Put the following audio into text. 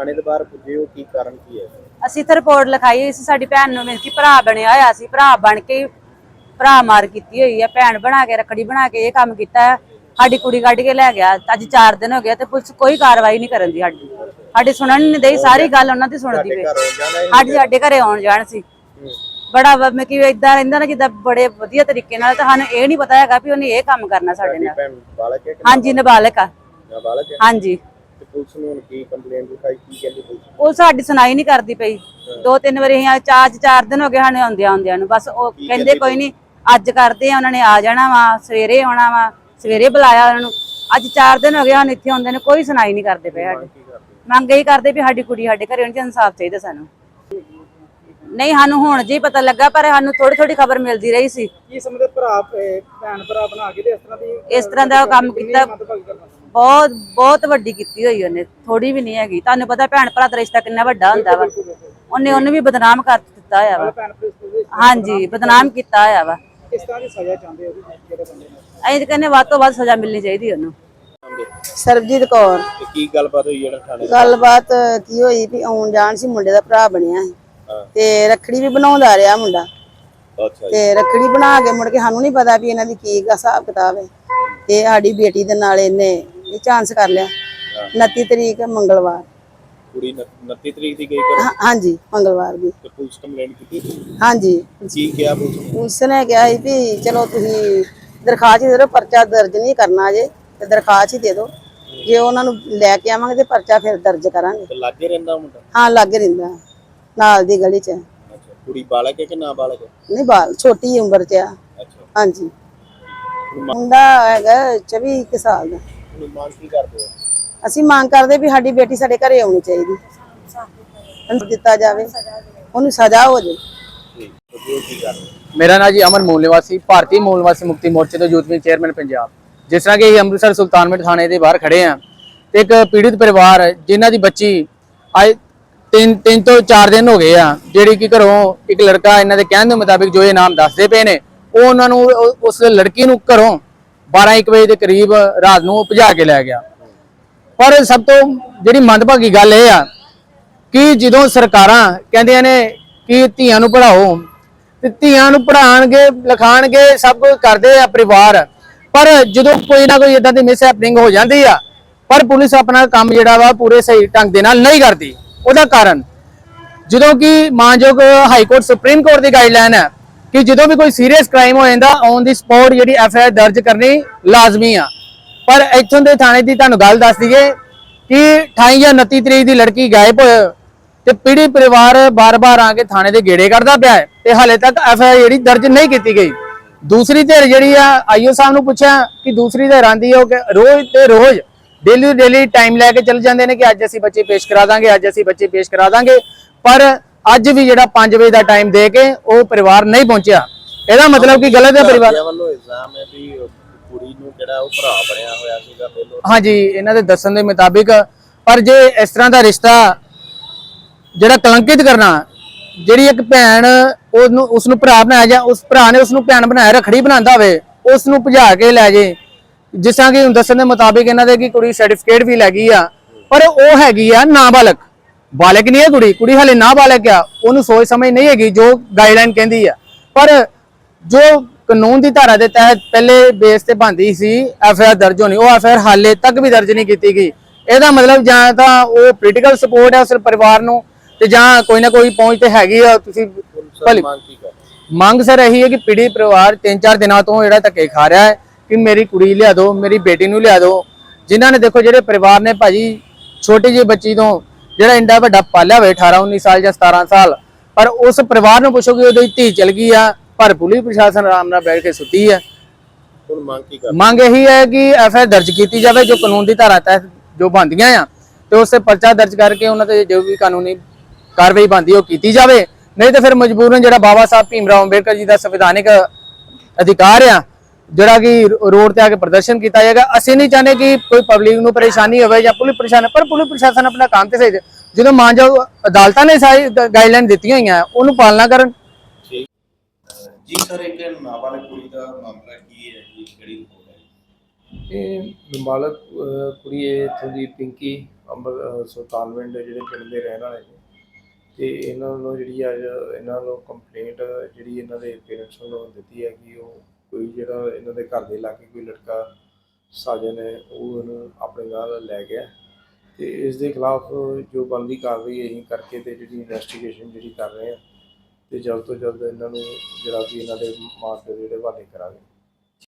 ਥਾਣੇ ਦੇ ਬਾਹਰ ਪੁੱਜੇ ਹੋ ਕੀ ਕਾਰਨ ਕੀ ਹੈ? ਅਸੀਂ ਤਾਂ ਰਿਪੋਰਟ ਲਿਖਾਈ ਹੋਈ ਸੀ ਸਾਡੀ ਭੈਣ ਨੂੰ ਮਿਲ ਕੇ ਭਰਾ ਬਣਿਆ ਹੋਇਆ ਸੀ ਭਰਾ ਬਣ ਕੇ ਭਰਾ ਮਾਰ ਕੀਤੀ ਹੋਈ ਹੈ ਭੈਣ ਬਣਾ ਕੇ ਰੱਖੜੀ ਬਣਾ ਕੇ ਇਹ ਕੰਮ ਕੀਤਾ ਹੈ। ਸਾਡੀ ਕੁੜੀ ਕੱਢ ਕੇ ਲੈ ਗਿਆ ਅੱਜ 4 ਦਿਨ ਹੋ ਗਏ ਤੇ ਪੁਲਿਸ ਕੋਈ ਕਾਰਵਾਈ ਨਹੀਂ ਕਰਨ ਦੀ ਸਾਡੀ। ਸਾਡੀ ਸੁਣਨ ਨਹੀਂ ਦੇਈ ਸਾਰੀ ਗੱਲ ਉਹਨਾਂ ਦੀ ਸੁਣਦੀ ਜਾਣਾ ਸਾਡੀ ਸਾਡੇ ਘਰੇ ਆਉਣ ਜਾਣ ਸੀ। ਬੜਾ ਵ- ਮੈਂ ਕਿ ਇਦਾਂ ਰਹਿੰਦਾ ਨਾ ਜਿੱਦਾਂ ਬੜੇ ਵਧੀਆ ਤਰੀਕੇ ਨਾਲ ਤਾਂ ਸਾਨੂੰ ਇਹ ਨਹੀਂ ਪਤਾ ਹੈਗਾ ਵੀ ਉਹਨੇ ਇਹ ਕੰਮ ਕਰਨਾ ਸਾਡੇ ਨਾਲ। ਹਾਂਜੀ ਨਾਬਾਲਗ ਆ। ਨਾ ਬਾਲਕ ਹੈ? ਹਾਂਜੀ। ਤੇ ਪੁਲਿਸ ਨੂੰ ਹੁਣ ਕੀ ਕੰਪਲੇਂਟ ਲਿਖਾਈ ਕੀ ਕਹਿੰਦੀ ਪੁਲਿਸ? ਉਹ ਸਾਡੀ ਸੁਣਾਈ ਨਹੀਂ ਕਰਦੀ ਪਈ। ਦੋ ਤਿੰਨ ਵਾਰੀ ਅਸੀਂ ਚਾਰ ਚਾਰ ਦਿਨ ਹੋ ਗਏ ਸਾਨੂੰ ਆਉਂਦਿਆਂ ਆਉਂਦਿਆਂ ਨੂੰ। ਬਸ ਉਹ ਕਹਿੰਦੇ ਕੋਈ ਨਹੀਂ ਅੱਜ ਕਰਦੇ ਆ ਉਹਨਾਂ ਨੇ ਆ ਜਾਣਾ ਵਾ ਸਵੇਰੇ ਆਉਣਾ ਵਾ ਸਵੇਰੇ ਬੁਲਾਇਆ ਉਹਨਾਂ ਨੂੰ। ਅੱਜ ਚਾਰ ਦਿਨ ਹੋ ਗਏ ਹਨ ਇੱਥੇ ਆਉਂਦੇ ਨੇ ਕੋਈ ਸੁਣਾਈ ਨਹੀਂ ਕਰਦੇ ਪਏ ਸਾਡੀ। ਮੰਗ ਇਹੀ ਕਰਦੇ ਵੀ ਸਾਡੀ ਕੁੜੀ ਸਾਡੇ ਘਰੇ ਹੋਣੀ ਚਾਹੀਦੀ ਇਨਸਾਫ ਚਾਹੀਦਾ ਸਾਨੂੰ। ਨਹੀਂ ਸਾਨੂੰ ਹੁਣ ਜੀ ਪਤਾ ਲੱਗਾ ਪਰ ਸਾਨੂੰ ਥੋੜੀ ਥੋੜੀ ਖਬਰ ਮਿਲਦੀ ਰਹੀ ਸੀ। ਕੀ ਸਮਝਦੇ ਭਰਾ ਭੈਣ ਭਰਾ ਬਣਾ ਕੇ ਤੇ ਇਸ ਤਰ੍ਹਾਂ ਦੀ ਇਸ ਤਰ੍ਹਾਂ ਦਾ ਕੰਮ ਕੀਤਾ। ਬਹੁਤ ਬਹੁਤ ਵੱਡੀ ਕੀਤੀ ਹੋਈ ਉਹਨੇ ਥੋੜੀ ਵੀ ਨਹੀਂ ਹੈਗੀ। ਤੁਹਾਨੂੰ ਪਤਾ ਭੈਣ ਭਰਾ ਦਾ ਰਿਸ਼ਤਾ ਕਿੰਨਾ ਵੱਡਾ ਹੁੰਦਾ ਵਾ। ਉਹਨੇ ਉਹਨੂੰ ਵੀ ਬਦਨਾਮ ਕਰ ਦਿੱਤਾ ਹੋਇਆ ਵਾ। ਹਾਂਜੀ ਬਦਨਾਮ ਕੀਤਾ ਹੋਇਆ ਵਾ। ਕਿਸ ਤਰ੍ਹਾਂ ਦੀ ਸਜ਼ਾ ਚਾਹੁੰਦੇ ਹੋ ਤੁਸੀਂ ਜਿਹੜੇ ਬੰਦੇ ਨੇ? ਅਸੀਂ ਤਾਂ ਕਹਿੰਦੇ ਵੱਧ ਤੋਂ ਵੱਧ ਸਜ਼ਾ ਮਿਲਣੀ ਚਾਹੀਦੀ ਉਹਨੂੰ। ਸਰਬਜੀਤ ਕੌਰ। ਕੀ ਗੱਲਬਾਤ ਹੋਈ ਜਿਹੜਾ ਥਾਣੇ? ਗੱਲਬਾਤ ਕੀ ਹੋਈ ਵੀ ਆਉਣ ਜਾਣ ਸੀ ਮੁੰਡੇ ਦਾ ਭਰਾ ਬਣਿਆ ਸੀ। ਤੇ ਰੱਖੜੀ ਵੀ ਬਣਾਉਂਦਾ ਰਿਹਾ ਮੁੰਡਾ। ਤੇ ਰੱਖੜੀ ਬਣਾ ਕੇ ਮੁੜ ਕੇ ਸਾਨੂੰ ਨਹੀਂ ਪਤਾ ਵੀ ਇਹਨਾਂ ਦੀ ਕੀ ਗਾ ਹਿਸਾਬ ਕਿਤਾਬ ਹੈ। ਤੇ ਸਾਡੀ ਬੇਟੀ ਦੇ ਨਾਲ ਇਹਨੇ ਇਹ ਚਾਂਸ ਕਰ ਲਿਆ। 29 ਤਰੀਕ ਮੰਗਲਵਾਰ। ਕੁੜੀ 29 ਤਰੀਕ ਦੀ ਗਈ ਕਰ ਹਾਂਜੀ ਮੰਗਲਵਾਰ ਦੀ। ਤੇ ਪੁਲਿਸ ਕੰਪਲੇਂਟ ਕੀਤੀ? ਹਾਂਜੀ। ਕੀ ਕਿਹਾ ਪੁਲਿਸ ਨੇ? ਕਿਹਾ ਸੀ ਵੀ ਚਲੋ ਤੁਸੀਂ ਦਰਖਾਸਤ ਹੀ ਦੇ ਦਿਓ ਪਰਚਾ ਦਰਜ ਨਹੀਂ ਕਰਨਾ ਜੇ ਤੇ ਦਰਖਾਸਤ ਹੀ ਦੇ ਦਿਓ। ਜੇ ਉਹਨਾਂ ਨੂੰ ਲੈ ਕੇ ਆਵਾਂਗੇ ਤੇ ਪਰਚਾ ਫਿਰ ਦਰਜ ਕਰਾਂਗੇ। ਲਾਗੇ ਰਹਿੰਦਾ ਮੁੰਡਾ? ਹਾਂ ਲੱਗ ਰਹਿੰਦਾ। ਨਾਲ ਦੀ ਗਲੀ 'ਚ ਅੱਛਾ ਕੁੜੀ ਬਾਲਕ ਹੈ ਕਿ ਨਾ ਬਾਲਕ ਨਹੀਂ ਬਾਲ ਛੋਟੀ ਉਮਰ 'ਚ ਆ। ਅੱਛਾ। ਹਾਂਜੀ। ਮੁੰਡਾ ਹੈਗਾ 24 ਕੁ ਸਾਲ ਦਾ। ਹੁਣ ਮੰਗ ਕੀ ਕਰਦੇ ਹੋ? ਅਸੀਂ ਮੰਗ ਕਰਦੇ ਵੀ ਸਾਡੀ ਬੇਟੀ ਸਾਡੇ ਘਰੇ ਆਉਣੀ ਚਾਹੀਦੀ। ਉਹਨੂੰ ਦਿੱਤਾ ਜਾਵੇ। ਉਹਨੂੰ ਸਜ਼ਾ ਹੋ ਜਾਵੇ। ਮੇਰਾ ਨਾਮ ਜੀ ਅਮਨ ਮੂਲ ਨਿਵਾਸੀ ਭਾਰਤੀ ਮੂਲ ਨਿਵਾਸੀ ਮੁਕਤੀ ਮੋਰਚੇ ਤੋਂ ਯੂਥ ਵਿੰਗ ਚੇਅਰਮੈਨ ਪੰਜਾਬ। ਜਿਸ ਤਰ੍ਹਾਂ ਕਿ ਅਸੀਂ ਅੰਮ੍ਰਿਤਸਰ ਸੁਲਤਾਨਪੁਰ ਥਾਣੇ ਦੇ ਬਾਹਰ ਖੜੇ ਆ ਤੇ ਇੱਕ ਪੀੜਿਤ ਪਰਿਵਾਰ ਹੈ, ਜਿਨ੍ਹਾਂ ਦੀ ਬੱਚੀ ਅੱਜ ਤਿੰਨ ਤਿੰਨ ਤੋਂ ਚਾਰ ਦਿਨ ਹੋ ਗਏ ਆ ਜਿਹੜੀ ਕਿ ਘਰੋਂ ਇੱਕ ਲੜਕਾ ਇਹਨਾਂ ਦੇ ਕਹਿਣ ਦੇ ਮੁਤਾਬਿਕ ਜੋ ਇਹ ਨਾਮ ਦੱਸਦੇ ਪਏ ਨੇ ਉਹ ਉਹਨਾਂ ਨੂੰ ਉਸ ਲੜਕੀ ਨੂੰ ਘਰੋਂ 12 1 ਵਜੇ ਦੇ ਕਰੀਬ ਰਾਤ ਨੂੰ ਭਜਾ ਕੇ ਲੈ ਗਿਆ। ਪਰ ਸਭ ਤੋਂ ਜਿਹੜੀ ਮੰਦਭਾਗੀ ਗੱਲ ਇਹ ਆ ਕਿ ਜਦੋਂ ਸਰਕਾਰਾਂ ਕਹਿੰਦੀਆਂ ਨੇ ਕਿ ਧੀਆਂ ਨੂੰ ਪੜ੍ਹਾਓ, ਤੇ ਧੀਆਂ ਨੂੰ ਪੜ੍ਹਾਉਣਗੇ ਲਿਖਾਣਗੇ, ਸਭ ਕੁਝ ਕਰਦੇ ਆ ਪਰਿਵਾਰ। ਪਰ ਜਦੋਂ ਕੋਈ ਨਾ ਕੋਈ ਇਦਾਂ ਦੀ ਮਿਸ ਹੈਪਨਿੰਗ ਹੋ ਜਾਂਦੀ ਆ, ਪਰ ਪੁਲਿਸ ਆਪਣਾ ਕੰਮ ਜਿਹੜਾ ਵਾ ਪੂਰੇ ਸਹੀ ਢੰਗ ਦੇ ਨਾਲ ਨਹੀਂ ਕਰਦੀ। ਉਹਦਾ ਕਾਰਨ ਜਦੋਂ ਕਿ ਮਾਨਯੋਗ ਹਾਈ ਕੋਰਟ ਸੁਪਰੀਮ ਕੋਰਟ ਦੀ ਗਾਈਡਲਾਈਨ ਹੈ ਕਿ ਜਦੋਂ ਵੀ ਕੋਈ ਸੀਰੀਅਸ ਕ੍ਰਾਈਮ ਹੋ ਜਾਂਦਾ ਔਨ ਦੀ ਸਪੌਟ ਜਿਹੜੀ ਐਫ ਆਈ ਆਰ ਦਰਜ ਕਰਨੀ ਲਾਜ਼ਮੀ ਆ। ਪਰ ਇੱਥੋਂ ਦੇ ਥਾਣੇ ਦੀ ਤੁਹਾਨੂੰ ਗੱਲ ਦੱਸ ਦਈਏ ਕਿ 28 ਜਾਂ 29 ਤਰੀਕ ਦੀ ਲੜਕੀ ਗਾਇਬ ਹੋਈ ਤੇ ਪੀੜੀ ਪਰਿਵਾਰ ਬਾਰ-ਬਾਰ ਆ ਕੇ ਥਾਣੇ ਦੇ ਗੇੜੇ ਕੱਢਦਾ ਪਿਆ ਹੈ, ਤੇ ਹਾਲੇ ਤੱਕ ਐਫ ਆਈ ਆਰ ਜਿਹੜੀ ਦਰਜ ਨਹੀਂ ਕੀਤੀ ਗਈ। ਦੂਸਰੀ ਧਿਰ ਜਿਹੜੀ ਆ, ਆਈਓ ਸਾਹਿਬ ਨੂੰ ਪੁੱਛਿਆ ਕਿ ਦੂਸਰੀ ਧਿਰ ਆਂਦੀ ਹੈ ਕਿ ਰੋਜ਼ ਤੇ ਰੋਜ਼ ਡੇਲੀ ਡੇਲੀ ਟਾਈਮ ਲੈ ਕੇ ਚੱਲ ਜਾਂਦੇ ਨੇ ਕਿ ਅੱਜ ਅਸੀਂ ਬੱਚੇ ਪੇਸ਼ ਕਰਾ ਦਾਂਗੇ, ਅੱਜ ਅਸੀਂ ਬੱਚੇ ਪੇਸ਼ ਕਰਾ ਦਾਂਗੇ। ਪਰ ਅੱਜ ਵੀ ਜਿਹੜਾ 5 ਵਜੇ ਦਾ ਟਾਈਮ ਦੇ ਕੇ ਉਹ ਪਰਿਵਾਰ ਨਹੀਂ ਪਹੁੰਚਿਆ। ਇਹਦਾ ਮਤਲਬ ਕਿ ਗਲਤ ਹੈ ਪਰਿਵਾਰ? ਘਰਦਿਆਂ ਵੱਲੋਂ ਇਲਜ਼ਾਮ ਹੈ ਵੀ ਉਹ ਕੁੜੀ ਨੂੰ ਜਿਹੜਾ ਉਹ ਭਰਾ ਬਣਿਆ ਹੋਇਆ ਸੀਗਾ ਪਹਿਲੋਂ। ਹਾਂਜੀ ਇਹਨਾਂ ਦੇ ਦੱਸਣ ਦੇ ਮੁਤਾਬਿਕ ਪਰ ਜੇ ਇਸ ਤਰ੍ਹਾਂ ਦਾ ਰਿਸ਼ਤਾ ਜਿਹੜਾ ਕਲੰਕਿਤ ਕਰਨਾ ਜਿਹੜੀ ਇੱਕ ਭੈਣ ਉਹਨੂੰ ਉਸ ਨੂੰ ਭਰਾ ਬਣਾਇਆ ਜਾਂ ਉਸ ਭਰਾ ਨੇ ਉਸ ਨੂੰ ਭੈਣ ਬਣਾਇਆ ਰਖੜੀ ਬਣਾਉਂਦਾ ਹੋਵੇ ਉਸ ਨੂੰ ਭਜਾ ਕੇ ਲੈ ਜੇ। ਜਿਸ ਤਰ੍ਹਾਂ ਕਿ ਦੱਸਣ ਦੇ ਮੁਤਾਬਿਕ ਇਹਨਾਂ ਦੇ ਕਿ ਕੁੜੀ ਸਰਟੀਫਿਕੇਟ ਵੀ ਲੈ ਗਈ ਆ ਪਰ ਉਹ ਹੈਗੀ ਆ ਨਾਬਾਲਗ। ਬਾਲਗ ਨਹੀਂ ਹੈ ਕੁੜੀ ਕੁੜੀ ਹਲੇ ਨਾਬਾਲਗ ਆ ਉਹਨੂੰ ਸੋਚ ਸਮਝ ਨਹੀਂ ਹੈਗੀ ਜੋ ਗਾਈਡਲਾਈਨ ਕਹਿੰਦੀ ਆ। ਪਰ ਜੋ ਕਾਨੂੰਨ ਦੀ ਧਾਰਾ ਦੇ ਤਹਿਤ ਪਹਿਲੇ ਬੇਸ ਤੇ ਬੰਦੀ ਸੀ ਐਫ ਆਰ ਦਰਜ ਹੋਣੀ ਉਹ ਐਫ ਆਰ ਹਾਲੇ ਤੱਕ ਵੀ ਦਰਜ ਨਹੀਂ ਕੀਤੀ ਗਈ। ਇਹਦਾ ਮਤਲਬ ਜਾਂ ਤਾਂ ਉਹ ਪੋਲੀਟੀਕਲ ਸਪੋਰਟ ਹੈ ਉਸ ਪਰਿਵਾਰ ਨੂੰ ਤੇ ਜਾਂ ਕੋਈ ਨਾ ਕੋਈ ਪਹੁੰਚ ਤੇ ਹੈਗੀ ਆ ਤੁਸੀਂ ਭਲੀ ਮੰਗ ਸਰ ਇਹੀ ਹੈ ਕਿ ਪੀੜੀ ਪਰਿਵਾਰ ਤਿੰਨ ਚਾਰ ਦਿਨਾਂ ਤੋਂ ਜਿਹੜਾ ਧੱਕੇ ਖਾ ਰਿਹਾ ਹੈ ਕਿ ਮੇਰੀ ਕੁੜੀ ਲਿਆ ਦਿਓ ਮੇਰੀ ਬੇਟੀ ਨੂੰ ਲਿਆ ਦਿਓ। ਜਿਨ੍ਹਾਂ ਨੇ ਦੇਖੋ ਜਿਹੜੇ ਪਰਿਵਾਰ ਨੇ ਭਾਜੀ ਛੋਟੀ ਜਿਹੀ ਬੱਚੀ ਤੋਂ ਜਿਹੜਾ ਇੰਡਾ ਵੱਡਾ ਪਾਲਿਆ ਹੋਵੇ 18 19 ਸਾਲ ਜਾਂ 17 ਸਾਲ ਪਰ ਉਸ ਪਰਿਵਾਰ ਨੂੰ ਪੁੱਛੋ ਕਿ ਉਹਦੀ ਧੀ ਚਲ ਗਈ ਆ ਪਰ ਪੁਲਿਸ ਪ੍ਰਸ਼ਾਸਨ ਆਰਾਮ ਨਾਲ ਬੈਠ ਕੇ ਸੁੱਤੀ ਹੈ ਹੁਣ ਮੰਗ ਕੀ ਕਰ ਮੰਗ ਇਹੀ ਹੈ ਕਿ ਐਫ ਆਈ ਆਰ ਦਰਜ ਕੀਤੀ ਜਾਵੇ ਜੋ ਕਾਨੂੰਨ ਦੀ ਧਾਰਾ ਤਹਿਤ ਜੋ ਬੰਦੀਆਂ ਆ ਤੇ ਉਸ ਪਰਚਾ ਦਰਜ ਕਰਕੇ ਉਹਨਾਂ ਤੇ ਜੋ ਵੀ ਕਾਨੂੰਨੀ ਕਾਰਵਾਈ ਬੰਦੀ ਉਹ ਕੀਤੀ ਜਾਵੇ। ਨਹੀਂ ਤੇ ਫਿਰ ਮਜਬੂਰਨ ਜਿਹੜਾ ਬਾਬਾ ਸਾਹਿਬ ਭੀਮਰਾਓ ਅੰਬੇਡਕਰ ਜੀ ਦਾ ਸੰਵਿਧਾਨਿਕ ਅਧਿਕਾਰ ਆ ਜਿਹੜਾ ਕਿ ਰੋਡ ਤੇ ਆ ਕੇ ਪ੍ਰਦਰਸ਼ਨ ਕੀਤਾ ਜਾਏਗਾ। ਅਸੀਂ ਨਹੀਂ ਚਾਹੁੰਦੇ ਕਿ ਕੋਈ ਪਬਲਿਕ ਨੂੰ ਪਰੇਸ਼ਾਨੀ ਹੋਵੇ ਜਾਂ ਪੁਲਿਸ ਪ੍ਰਸ਼ਾਸਨ ਪਰ ਪੁਲਿਸ ਪ੍ਰਸ਼ਾਸਨ ਆਪਣਾ ਕੰਮ ਤੇ ਸਹੀ ਜਦੋਂ ਮਾਨਯੋਗ ਅਦਾਲਤਾਂ ਨੇ ਸਾਰੀ ਗਾਈਡਲਾਈਨ ਦਿੱਤੀਆਂ ਹੋਈਆਂ ਉਹਨੂੰ ਪਾਲਣਾ ਕਰਨ। ਜੀ ਸਰ ਇੱਕ ਨਾਬਾਲਗ ਕੁੜੀ ਦਾ ਮਾਮਲਾ ਕੀ ਹੈ? ਜੀ ਕਿਹੜੀ ਰਿਪੋਰਟ ਹੈ? ਇਹ ਨਾਬਾਲਗ ਕੁੜੀ ਹੈ ਇੱਥੋਂ ਦੀ ਪਿੰਕੀ ਅੰਬਰ ਸੁਲਤਾਨਵਿੰਡ ਜਿਹੜੇ ਪਿੰਡ ਦੇ ਰਹਿਣ ਵਾਲੇ ਨੇ। ਤੇ ਇਹਨਾਂ ਵੱਲੋਂ ਜਿਹੜੀ ਅੱਜ ਇਹਨਾਂ ਵੱਲੋਂ ਕੰਪਲੇਂਟ ਜਿਹੜੀ ਇਹਨਾਂ ਦੇ ਪੇਰੈਂਟਸ ਵੱਲੋਂ ਦਿੱਤੀ ਹੈ ਕਿ ਉਹ ਕੋਈ ਜਿਹੜਾ ਇਹਨਾਂ ਦੇ ਘਰ ਦੇ ਲਾਗੇ ਕੋਈ ਲੜਕਾ ਸਾਜਨ ਹੈ, ਉਹ ਇਹਨੂੰ ਆਪਣੇ ਨਾਲ ਲੈ ਗਿਆ ਤੇ ਇਸ ਦੇ ਖਿਲਾਫ ਜੋ ਬਣਦੀ ਕਾਰਵਾਈ ਅਸੀਂ ਕਰਕੇ ਤੇ ਜਿਹੜੀ ਇਨਵੈਸਟੀਗੇਸ਼ਨ ਜਿਹੜੀ ਕਰ ਰਹੇ ਆ ਤੇ ਜਲਦ ਤੋਂ ਜਲਦ ਇਹਨਾਂ ਨੂੰ ਜਿਹੜਾ ਕਿ ਇਹਨਾਂ ਦੇ ਮਾਪੇ ਜਿਹੜੇ ਹਵਾਲੇ ਕਰਾਂਗੇ।